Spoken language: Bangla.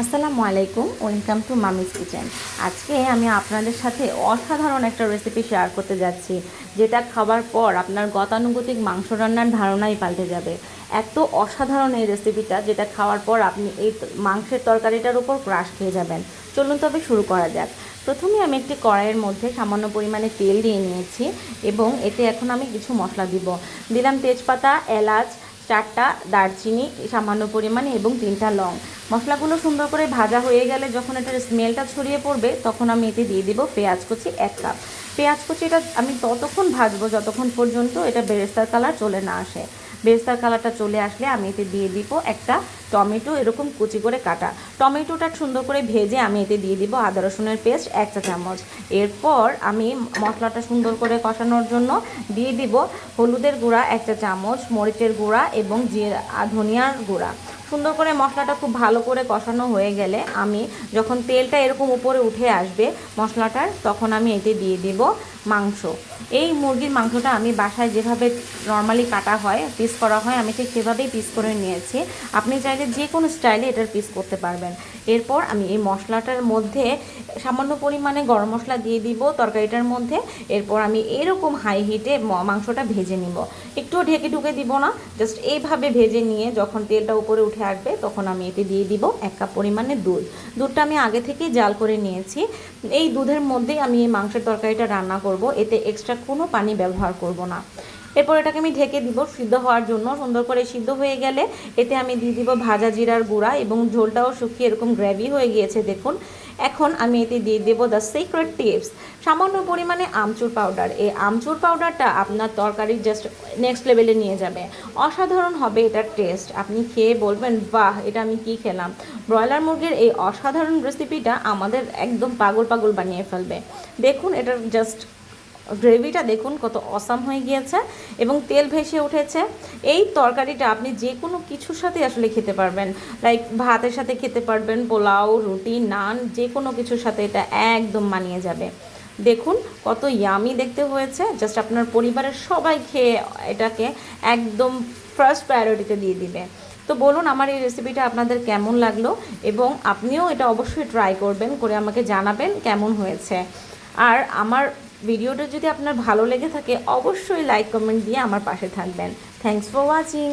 আসসালামু আলাইকুম, ওয়েলকাম টু মামিস কিচেন। আজকে আমি আপনাদের সাথে অসাধারণ একটা রেসিপি শেয়ার করতে যাচ্ছি, যেটা খাবার পর আপনার গতানুগতিক মাংস রান্নার ধারণাই পাল্টে যাবে। এত অসাধারণ এই রেসিপিটা যেটা খাওয়ার পর আপনি এই মাংসের তরকারিটার উপর ক্রাশ খেয়ে যাবেন। চলুন তবে শুরু করা যাক। প্রথমে আমি একটি কড়াইয়ের মধ্যে সামান্য পরিমাণে তেল দিয়ে নিয়েছি, এবং এতে এখন আমি কিছু মশলা দিব। দিলাম তেজপাতা, এলাচ চারটা দারচিনি সামান্য পরিমাণে এবং তিনটা লং। মশলাগুলো সুন্দর করে ভাজা হয়ে গেলে যখন এটার স্মেলটা ছড়িয়ে পড়বে, তখন আমি এতে দিয়ে দেবো পেঁয়াজ কুচি এক কাপ পেঁয়াজ কুচি এটা আমি ততক্ষণ ভাজবো যতক্ষণ পর্যন্ত এটা বেরেস্তার কালার চলে না আসে। বেরেস্তার কালারটা চলে আসলে আমি এতে দিয়ে দিব একটা টমেটো, এরকম কুচি করে কাটা। টমেটোটা সুন্দর করে ভেজে আমি এতে দিয়ে দিব আদা, রসুনের পেস্ট, এক চা চামচ। এরপর আমি মশলাটা সুন্দর করে কষানোর জন্য দিয়ে দিব হলুদের গুঁড়া, এক চা চামচ, মরিচের গুঁড়া এবং জিরা, ধনিয়ার গুঁড়া। সুন্দর করে মশলাটা খুব ভালো করে কষানো হয়ে গেলে আমি যখন তেলটা এরকম উপরে উঠে আসবে মশলাটার, তখন আমি এতে দিয়ে দেব মাংস। এই মুরগির মাংসটা আমি বাসায় যেভাবে নর্মালি কাটা হয় পিস করা হয়, আমি ঠিক সেভাবেই পিস করে নিয়েছি। আপনি চাইলে যে কোনো স্টাইলে এটার পিস করতে পারবেন। এরপর আমি এই মশলাটার মধ্যে সামান্য পরিমাণে গরম মশলা দিয়ে দিব তরকারিটার মধ্যে। এরপর আমি এরকম হাই হিটে মাংসটা ভেজে নিব। একটুও ঢেকে ঢুকে দিব না জাস্ট এইভাবে ভেজে নিয়ে যখন তেলটা উপরে উঠে আসবে তখন আমি এতে দিয়ে দিব এক কাপ পরিমাণে দুধ। দুধটা আমি আগে থেকেই জাল করে নিয়েছি। এই দুধের মধ্যেই আমি এই মাংসের তরকারিটা রান্না করব, এতে এক্সট্রা কোনো পানি ব্যবহার করব না। এরপর এটাকে আমি ঢেকে দিব সিদ্ধ হওয়ার জন্য। সুন্দর করে সিদ্ধ হয়ে গেলে এতে আমি দিয়ে দিব ভাজা জিরার গুঁড়া এবং ঝোলটাও শুকিয়ে এরকম গ্রেভি হয়ে গিয়েছে, দেখুন। এখন আমি এতে দিয়ে দেবো দ্য সিক্রেট টিপস সামান্য পরিমাণে আমচুর পাউডার এই আমচুর পাউডারটা আপনার তরকারি জাস্ট নেক্সট লেভেলে নিয়ে যাবে। অসাধারণ হবে এটার টেস্ট আপনি খেয়ে বলবেন, বাহ, এটা আমি কি খেলাম? ব্রয়লার মুরগির এই অসাধারণ রেসিপিটা আমাদের একদম পাগল পাগল বানিয়ে ফেলবে। দেখুন, এটার জাস্ট গ্রেভিটা দেখুন কত অসাম হয়ে গিয়েছে এবং তেল ভেসে উঠেছে। এই তরকারিটা আপনি যে কোনো কিছুর সাথে আসলে খেতে পারবেন। লাইক ভাতের সাথে খেতে পারবেন, পোলাও, রুটি, নান যে কোনো কিছুর সাথে এটা একদম মানিয়ে যাবে। দেখুন কত ইয়ামি দেখতে হয়েছে। জাস্ট আপনার পরিবারের সবাই খেয়ে এটাকে একদম ফার্স্ট প্রায়োরিটিতে দিয়ে দিবে। তো বলুন আমার এই রেসিপিটা আপনাদের কেমন লাগল এবং আপনিও এটা অবশ্যই ট্রাই করবেন করে আমাকে জানাবেন কেমন হয়েছে। আর আমার ভিডিওটা যদি আপনার ভালো লেগে থাকে, অবশ্যই লাইক কমেন্ট দিয়ে আমার পাশে থাকবেন। Thanks for watching